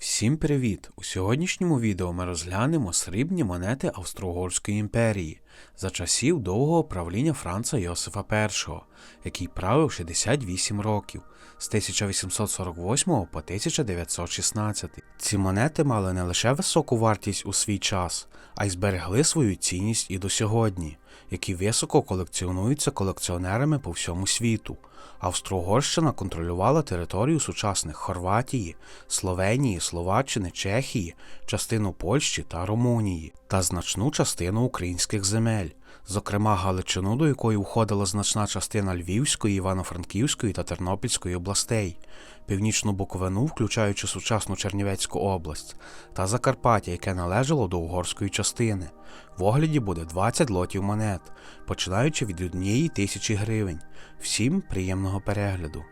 Всім привіт! У сьогоднішньому відео ми розглянемо срібні монети Австро-Угорської імперії за часів довгого правління Франца Йосифа І, який правив 68 років з 1848 по 1916. Ці монети мали не лише високу вартість у свій час, а й зберегли свою цінність і до сьогодні, які високо колекціонуються колекціонерами по всьому світу. Австро-Угорщина контролювала територію сучасних Хорватії, Словенії, Словаччини, Чехії, частину Польщі та Румунії та значну частину українських земель, зокрема Галичину, до якої входила значна частина Львівської, Івано-Франківської та Тернопільської областей, північну Буковину, включаючи сучасну Чернівецьку область, та Закарпаття, яке належало до угорської частини. В огляді буде 20 лотів монет, починаючи від однієї тисячі гривень. Всім приємного перегляду.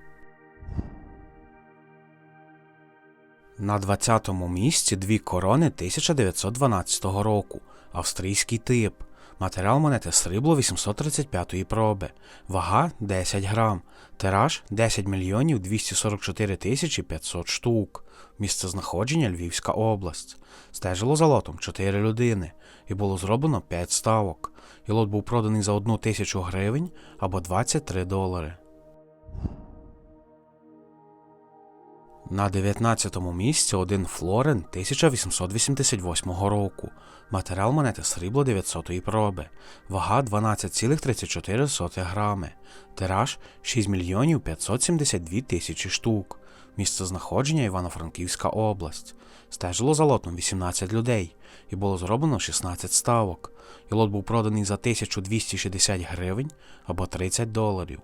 На 20-му місці дві корони 1912 року. Австрійський тип. Матеріал монети срібло 835 проби. Вага 10 грам. Тираж 10 мільйонів 244 тисячі 500 штук. Місце знаходження Львівська область. Стежило за лотом 4 людини і було зроблено 5 ставок. І лот був проданий за 1 тисячу гривень або 23 долари. На 19-му місці один флорен 1888 року. Матеріал монети срібло 900 проби. Вага 12,34 грами. Тираж 6 мільйонів 572 тисячі штук. Місце знаходження Івано-Франківська область. Стежило за лотом 18 людей і було зроблено 16 ставок. І лот був проданий за 1260 гривень або 30 доларів.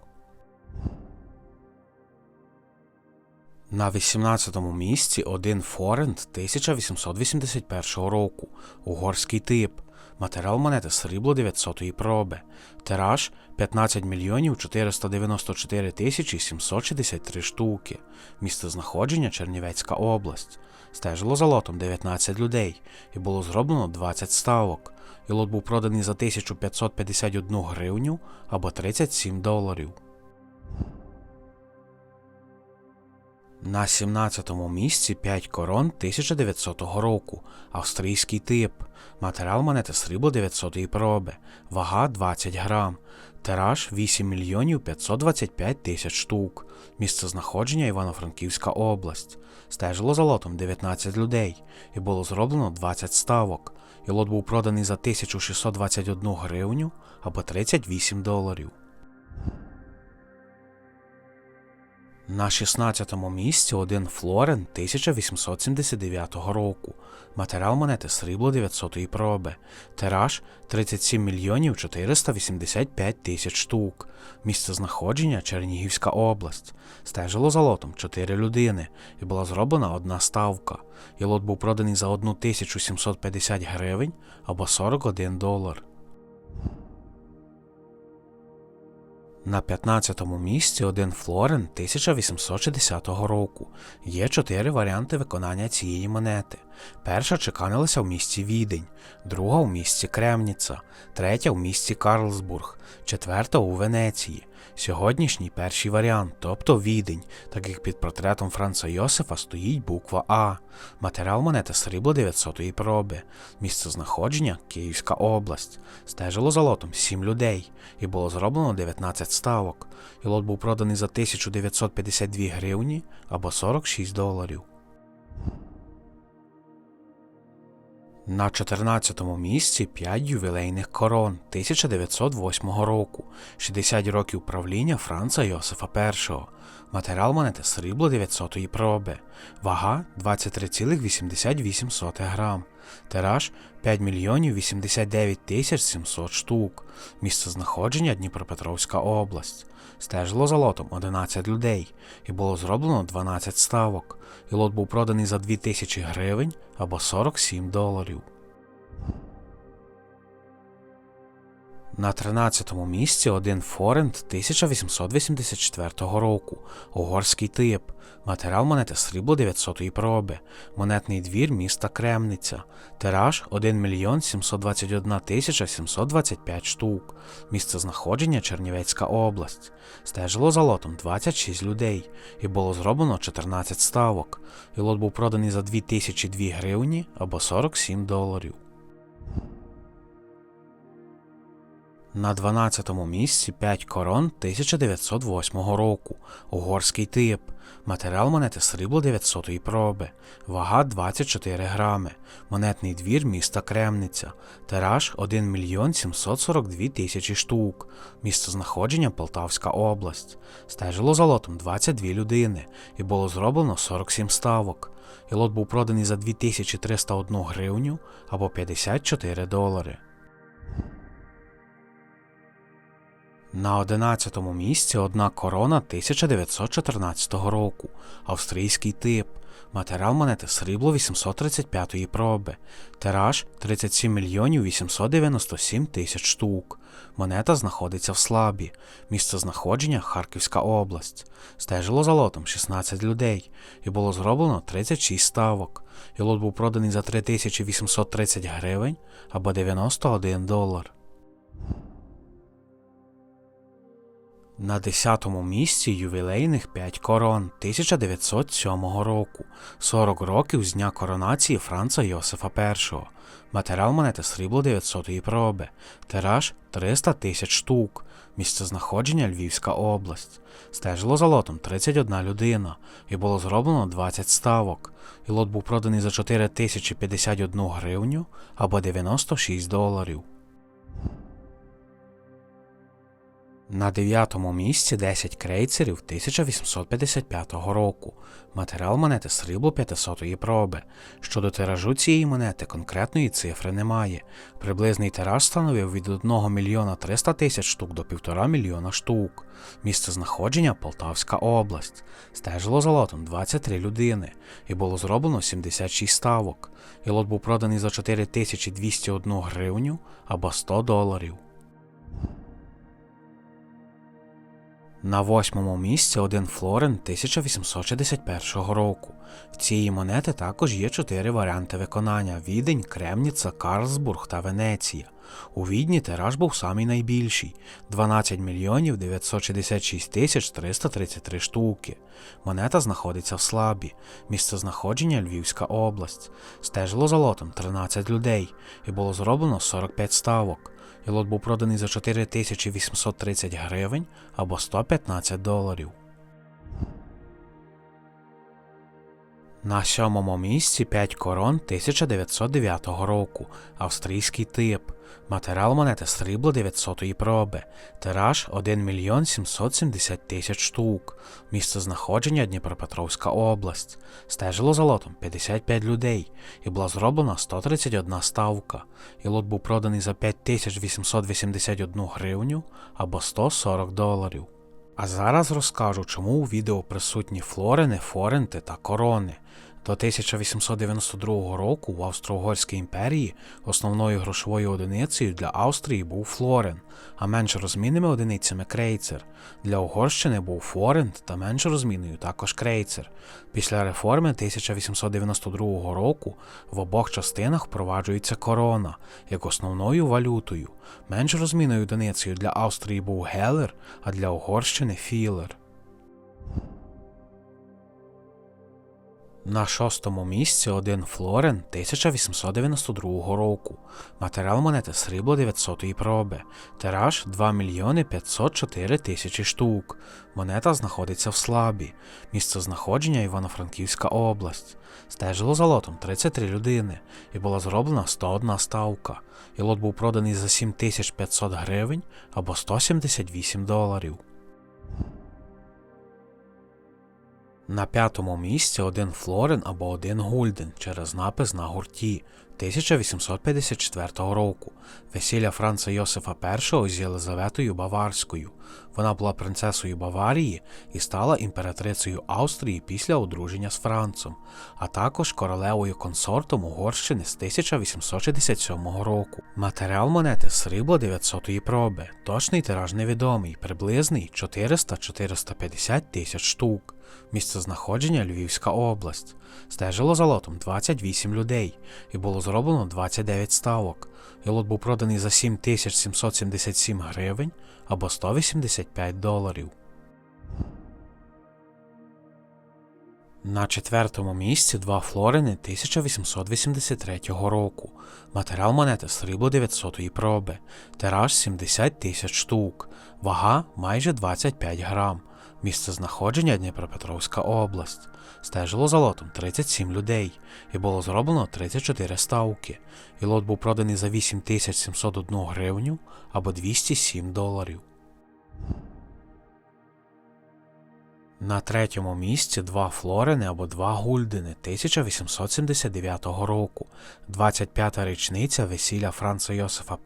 На 18-му місці один форент 1881 року, угорський тип. Матеріал монети срібло 900 проби. Тираж 15 мільйонів 494 тисячі 763 штуки. Місце знаходження Чернівецька область. Стежило за лотом 19 людей і було зроблено 20 ставок. І лот був проданий за 1551 гривню або 37 доларів. На 17-му місці 5 корон 1900 року. Австрійський тип. Матеріал монети срібло 900-ї проби. Вага 20 грам. Тираж 8 мільйонів 525 тисяч штук. Місце знаходження Івано-Франківська область. Стежило за лотом 19 людей і було зроблено 20 ставок. І лот був проданий за 1621 гривню або 38 доларів. На 16-му місці один флорен 1879 року. Матеріал монети срібло 900-ї проби. Тираж 37 мільйонів 485 тисяч штук. Місце знаходження Чернігівська область. Стежило за лотом 4 людини і була зроблена одна ставка. І лот був проданий за 1750 гривень або 41 долар. На 15-му місці один флорен 1860 року. Є чотири варіанти виконання цієї монети. Перша чеканилася в місті Відень, друга у місті Кремніца, третя у місті Карлсбург, четверта у Венеції. Сьогоднішній перший варіант, тобто відень, так як під портретом Франца Йосифа стоїть буква А. Матеріал монети срібло 900-ї проби. Місце знаходження Київська область. Стежило за лотом 7 людей і було зроблено 19 ставок. І лот був проданий за 1952 гривні або 46 доларів. На 14-му місці 5 ювілейних корон 1908 року, 60 років правління Франца Йосифа І. Матеріал монети срібло 900 проби. Вага 23,88 грам. Тираж 5 мільйонів 89 тисяч 700 штук. Місце знаходження Дніпропетровська область. Стежило за лотом 11 людей і було зроблено 12 ставок. І лот був проданий за 2000 гривень або 47 доларів. На 13-му місці один форент 1884 року, угорський тип, матеріал монети срібло 900-ї проби, монетний двір міста Кремниця, тираж 1 мільйон 721 тисяча 725 штук, місце знаходження Чернівецька область. Стежило за лотом 26 людей. І було зроблено 14 ставок, і лот був проданий за 2002 гривні або 47 доларів. На 12-му місці 5 корон 1908 року, угорський тип, матеріал монети срібло 900-ї проби, вага 24 грами, монетний двір міста Кремниця, тираж 1 мільйон 742 тисячі штук, місце знаходження Полтавська область. Стежило за лотом 22 людини. І було зроблено 47 ставок. І лот був проданий за 2301 гривню або 54 долари. На 11-му місці одна корона 1914 року, австрійський тип, матеріал монети срібло 835-ї проби, тираж 37 мільйонів 897 тисяч штук. Монета знаходиться в слабі, місце знаходження Харківська область. Стежило за лотом 16 людей, і було зроблено 36 ставок. І лот був проданий за 3830 гривень або 91 долар. На 10-му місці ювілейних 5 корон 1907 року, 40 років з дня коронації Франца Йосифа І. Матеріал монети срібло 900-ї проби, тираж 300 тисяч штук, місце знаходження Львівська область. Стежило за лотом 31 людина, і було зроблено 20 ставок. І лот був проданий за 4051 гривню або 96 доларів. На дев'ятому місці 10 крейцерів 1855 року. Матеріал монети срібло 500-ї проби. Щодо тиражу цієї монети конкретної цифри немає. Приблизний тираж становив від 1 мільйона 300 тисяч штук до 1,5 мільйона штук. Місце знаходження Полтавська область. Стежило за лотом 23 людини і було зроблено 76 ставок. І лот був проданий за 4201 гривню або 100 доларів. На восьмому місці один флорен 1861 року. В цієї монети також є чотири варіанти виконання: Відень, Кремніца, Карлсбург та Венеція. У Відні тираж був самий найбільший 12 мільйонів 966 тисяч 333 штуки. Монета знаходиться в Слабі, місце знаходження Львівська область. Стежило за лотом 13 людей і було зроблено 45 ставок і лот був проданий за 4830 гривень або 115 доларів. На сьомому місці 5 корон 1909 року, австрійський тип, матеріал монети срібло 900-ї проби, тираж 1 мільйон 770 тисяч штук, місце знаходження Дніпропетровська область, стежило за лотом 55 людей. І була зроблена 131 ставка, і лот був проданий за 5881 гривню або 140 доларів. А зараз розкажу, чому у відео присутні флорини, форенти та корони. До 1892 року в Австро-Угорській імперії основною грошовою одиницею для Австрії був флорен, а менш розмінними одиницями крейцер. Для Угорщини був форент та менш розмінною також крейцер. Після реформи 1892 року в обох частинах впроваджується корона як основною валютою. Менш розмінною одиницею для Австрії був гелер, а для Угорщини філер. На шостому місці один флорен 1892 року. Матеріал монети срібло 900 проби. Тираж 2 мільйони 504 тисячі штук. Монета знаходиться в слабі. Місце знаходження Івано-Франківська область. Стежило за лотом 33 людини і була зроблена 101 ставка. І лот був проданий за 7500 гривень або 178 доларів. На п'ятому місці один флорин або один гульден через напис на гурті 1854 року. Весілля Франца Йосифа І з Єлизаветою Баварською. Вона була принцесою Баварії і стала імператрицею Австрії після одруження з Францем, а також королевою консортом Угорщини з 1867 року. Матеріал монети срібло 900 проби, точний тираж невідомий, приблизний 400-450 тисяч штук. Місце знаходження Львівська область. Стежило за лотом 28 людей і було зроблено 29 ставок. І лот був проданий за 7777 гривень або 185 доларів. На четвертому місці два флорини 1883 року. Матеріал монети срібло 900 проби. Тираж 70 тисяч штук. Вага майже 25 грам. Місце знаходження Дніпропетровська область. Стежило за лотом 37 людей і було зроблено 34 ставки. І лот був проданий за 8701 гривню або 207 доларів. На третьому місці два флорини або два гульдени 1879 року, 25-та річниця весілля Франца Йосифа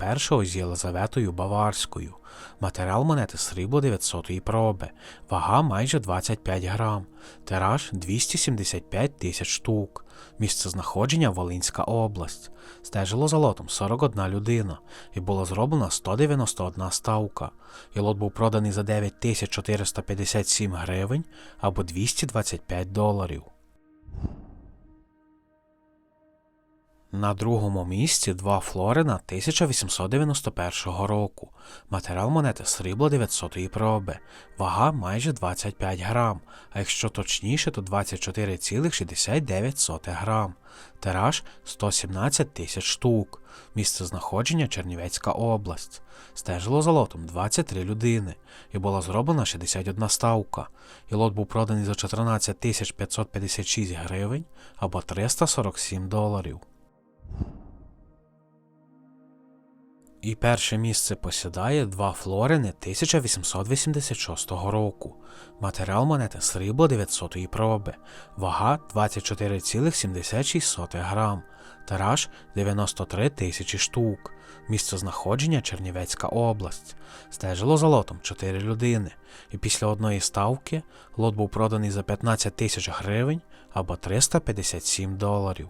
І з Єлизаветою Баварською. Матеріал монети срібло 900 проби, вага майже 25 грам, тираж 275 тисяч штук. Місце знаходження Волинська область. Стежило за лотом 41 людина і було зроблено 191 ставка. І лот був проданий за 9457 гривень або 225 доларів. На другому місці два флорина 1891 року. Матеріал монети срібло 900 проби. Вага майже 25 грам, а якщо точніше, то 24,69 грам. Тираж 117 тисяч штук. Місце знаходження Чернівецька область. Стежило за лотом 23 людини і була зроблена 61 ставка. І лот був проданий за 14 556 гривень або 347 доларів. І перше місце посідає два флорини 1886 року. Матеріал монети срібло 900 проби, вага 24,76 грам, тираж 93 тисячі штук, місце знаходження Чернівецька область. Стежило за лотом 4 людини, і після одної ставки лот був проданий за 15 тисяч гривень або 357 доларів.